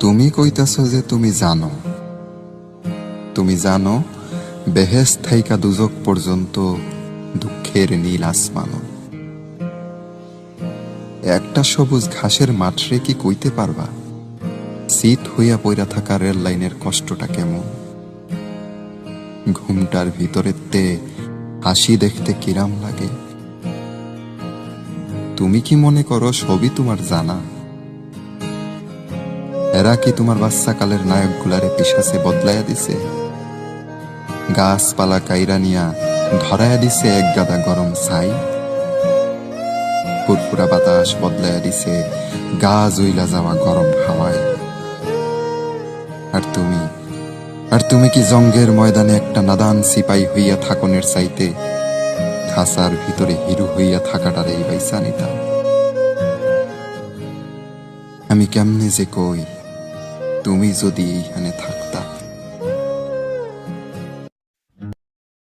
তুমি কইতাছ যে তুমি জানো। তুমি জানো বেহেস থাইকা দুজক পর্যন্ত দুঃখের নীল আসমানো। একটা সবুজ ঘাসের মাঠরে কি কইতে পারবা? শীত হইয়া পইরা থাকা রেল লাইনের কষ্টটা কেমন? ঘুমটার ভিতরের তে হাসি দেখতে কিরাম লাগে। তুমি কি মনে করো সবই তোমার জানা? এরা কি তোমার বাচ্চাকালের নায়কগুলারে পিসাসে বদলাইয়া দিছে? গাছপালা কাইরা নিয়া ধরাইয়া দিছে এক গাদা গরম ছাই। ফুরফুরা বাতাস বদলাইয়া দিছে গা জইলা যাওয়া গরম হাওয়ায়। আর তুমি আর তুমি কি জঙ্গের ময়দানে একটা নাদান সিপাই হইয়া থাকনের চাইতে খাসার ভিতরে হিরু হইয়া থাকাটার এই বাইসা নিতাম আমি কেমনে যে কই তুমি যদি এইখানে থাকতা।